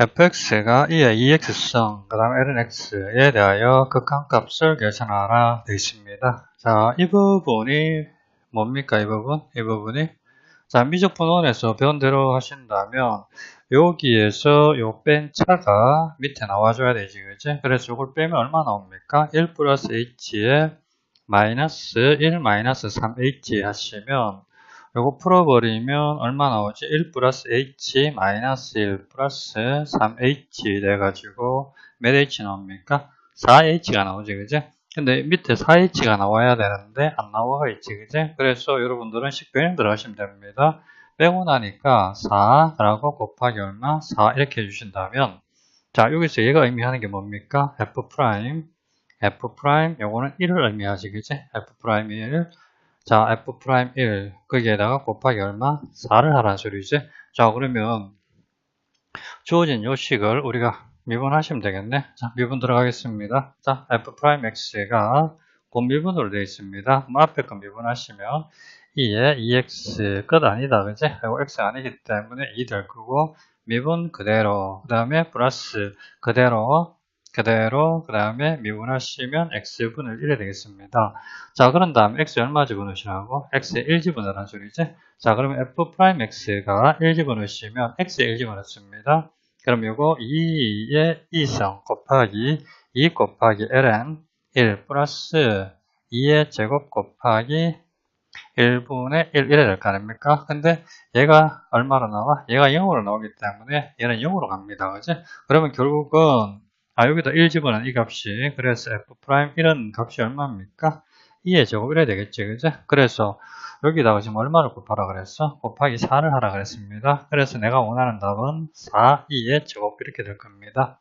fx가 이의 2x성, 그 다음 lnx에 대하여 극한값을 계산하라 되어 있습니다. 자, 이 부분이 뭡니까? 이 부분? 이 부분이 자, 미적분원에서 배운 대로 하신다면 여기에서 요 뺀 차가 밑에 나와줘야 되지, 그지? 그래서 이걸 빼면 얼마 나옵니까? 1 플러스 h에 마이너스 1 마이너스 3h 하시면 요거 풀어버리면 얼마 나오지? 1 플러스 h 마이너스 1 플러스 3h 돼가지고 몇 h 나옵니까? 4h가 나오지, 그지? 근데 밑에 4h가 나와야 되는데 안 나와 있지, 그지? 그래서 여러분들은 식변형 들어가시면 됩니다. 빼고 나니까 4라고 곱하기 얼마? 4 이렇게 해주신다면 자 여기서 얘가 의미하는 게 뭡니까? f 프라임 f 프라임 요거는 1을 의미하지, 그지? f 프라임 1 자, F'1 거기에다가 곱하기 얼마? 4를 하라는 소리지. 자, 그러면 주어진 요식을 우리가 미분하시면 되겠네. 자, 미분 들어가겠습니다. 자, F'X가 곱미분으로 되어 있습니다. 뭐 앞에 거 미분하시면 2에 2X 끝 아니다. 그지? 이거 X 아니기 때문에 2 될 거고 미분 그대로 그 다음에 플러스 그대로 그대로 그 다음에 미분하시면 x분을 1이 되겠습니다. 자 그런 다음 x 얼마 집어넣으시라고? x에 1 집어넣으라는 소리지? 자 그러면 f'x가 1 집어넣으시면 x에 1 집어넣습니다. 그럼 요거 2의 2성 곱하기 2 곱하기 ln 1 플러스 2의 제곱 곱하기 1분의 1, 1이 될거 아닙니까? 근데 얘가 얼마로 나와? 얘가 0으로 나오기 때문에 얘는 0으로 갑니다. 그지? 그러면 결국은 아, 여기다 1 집어넣은 이 값이, 그래서 f'1은 값이 얼마입니까? 2의 제곱 이래야 되겠지, 그죠? 그래서 여기다가 지금 얼마를 곱하라 그랬어? 곱하기 4를 하라 그랬습니다. 그래서 내가 원하는 답은 4, 2의 제곱 이렇게 될 겁니다.